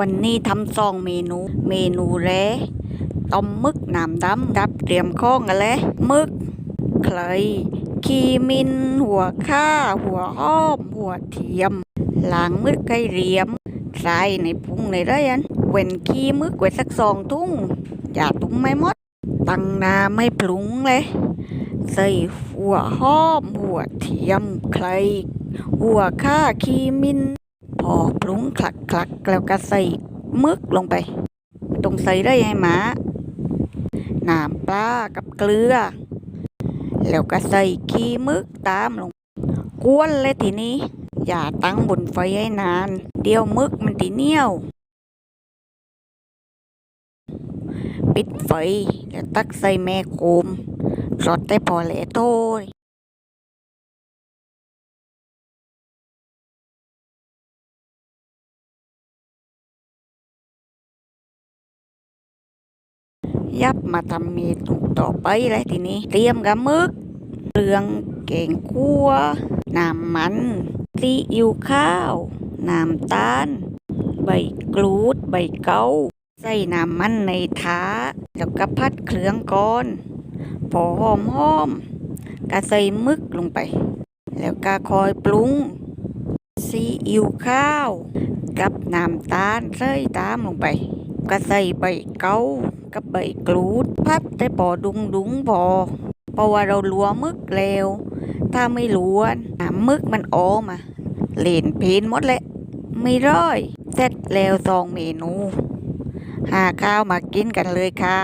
วันนี้ทำซองเมนู เมนูแรต้มมึกน้ำดำดับเตรียมข้องกันเลยมึกไข่ขีมิน หัวข้า หัวอ้อม หัวเทียมล้างมึกให้เรียมใส่ในพุงในไรอันเว้นขี้มึกไว้สักสองทุ่ง อย่าตุ้งไม่มด ตั้งน้ำไม่ปรุงเลย ใส่หัวหอม หัวเทียมไข่หัวข้าขีมิน พอปรุงคลักคลักแล้วก็ใส่มึกลงไปตรงใส่ได้ไงหมาน้ำปลากับเกลือ แล้วก็ใส่ขี้มึกตามลง กวนเลยทีนี้ อย่าตั้งบนไฟให้นาน เดี๋ยวมึกมันตีเหนียว ปิดไฟแล้วตักใส่แม่โคมสดได้พอแหลโต้ ยับมาทำเมนูต่อไปเลยทีนี้ เตรียมกับมึกเรืองเก่งคั่วน้ำมันซีอิ๊วข้าว น้ำตาล ใบกรูด ใบเกาใส่น้ำมันในท้า แล้วก็พัดเครื่องก่อน พอหอมหอมก็ใส่มึกลงไป แล้วก็คอยปรุงซีอิ๊วข้าว กับน้ำตาลใส่ตามลงไป ก็ใส่ใบเกา กับใบกรูดพัดแต่พอดุงดุงพอเพราะว่าเราลัวมึกแล้วถ้าไม่ล้วน้ำมึกมันออกมาเล่นเพนหมดแหละไม่ร้อยเสร็จแล้วสองเมนู หาข้าวมากินกันเลยค่ะ